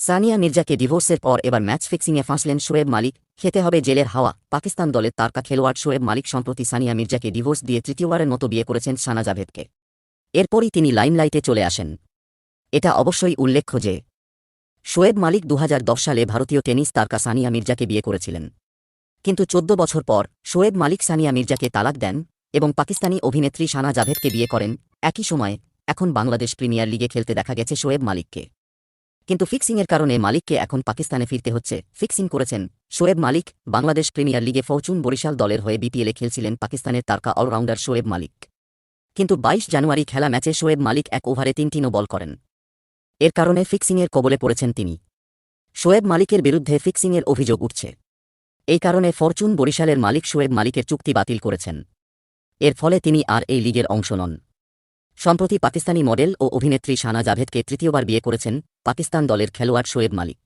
সানিয়া মির্জাকে ডিভোর্সের পর এবার ম্যাচ ফিক্সিংয়ে ফাঁসলেন শোয়েব মালিক। খেতে হবে জেলের হাওয়া। পাকিস্তান দলের তারকা খেলোয়াড় শোয়েব মালিক সম্প্রতি সানিয়া মির্জাকে ডিভোর্স দিয়ে তৃতীয়বারের মতো বিয়ে করেছেন সানা জাভেদকে। এরপরই তিনি লাইমলাইটে চলে আসেন। এটা অবশ্যই উল্লেখ্য যে, শোয়েব মালিক দু হাজার দশ সালে ভারতীয় টেনিস তারকা সানিয়া মির্জাকে বিয়ে করেছিলেন। কিন্তু চোদ্দ বছর পর শোয়েব মালিক সানিয়া মির্জাকে তালাক দেন এবং পাকিস্তানি অভিনেত্রী সানা জাভেদকে বিয়ে করেন। একই সময়ে এখন বাংলাদেশ প্রিমিয়ার লিগে খেলতে দেখা গেছে শোয়েব মালিককে। কিন্তু ফিক্সিংয়ের কারণে মালিককে এখন পাকিস্তানে ফিরতে হচ্ছে। ফিক্সিং করেছেন শোয়েব মালিক, বাংলাদেশ প্রিমিয়ার লিগে ফরচুন বরিশাল দলের হয়ে বিপিএলে খেলছিলেন পাকিস্তানের তারকা অলরাউন্ডার শোয়েব মালিক। কিন্তু বাইশ জানুয়ারি খেলা ম্যাচে শোয়েব মালিক এক ওভারে তিনটি নো বল করেন। এর কারণে ফিক্সিংয়ের কবলে পড়েছেন তিনি। শোয়েব মালিকের বিরুদ্ধে ফিক্সিংয়ের অভিযোগ উঠছে। এই কারণে ফরচুন বরিশালের মালিক শোয়েব মালিকের চুক্তি বাতিল করেছেন। এর ফলে তিনি আর এই লিগের অংশ নন। সম্প্রতি পাকিস্তানি মডেল ও অভিনেত্রী সানা জাভেদকে তৃতীয়বার বিয়ে করেছেন পাকিস্তান দলের খেলোয়াড় শোয়েব মালিক।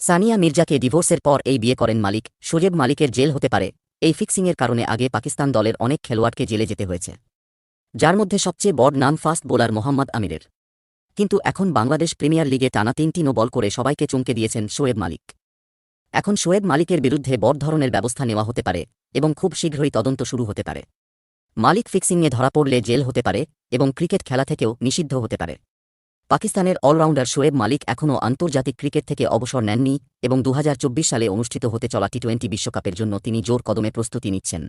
সানিয়া মির্জাকে ডিভোর্সের পর এই বিয়ে করেন মালিক। শোয়েব মালিকের জেল হতে পারে। এই ফিক্সিংয়ের কারণে আগে পাকিস্তান দলের অনেক খেলোয়াড়কে জেলে যেতে হয়েছে। যার মধ্যে সবচেয়ে বড় নাম ফাস্ট বোলার মোহাম্মদ আমিরের। কিন্তু এখন বাংলাদেশ প্রিমিয়ার লিগে টানা তিনটি নো বল করে সবাইকে চমকে দিয়েছেন শোয়েব মালিক। এখন শোয়েব মালিকের বিরুদ্ধে বড় ধরনের ব্যবস্থা নেওয়া হতে পারে এবং খুব শীঘ্রই তদন্ত শুরু হতে পারে। মালিক ফিক্সিংয়ে ধরা পড়লে জেল হতে পারে এবং ক্রিকেট খেলা থেকেও নিষিদ্ধ হতে পারে। পাকিস্তানের অলরাউন্ডার শোয়েব মালিক এখনও আন্তর্জাতিক ক্রিকেট থেকে অবসর নেননি এবং দু হাজার চব্বিশ সালে অনুষ্ঠিত হতে চলা টি টোয়েন্টি বিশ্বকাপের জন্য তিনি জোর কদমে প্রস্তুতি নিচ্ছেন।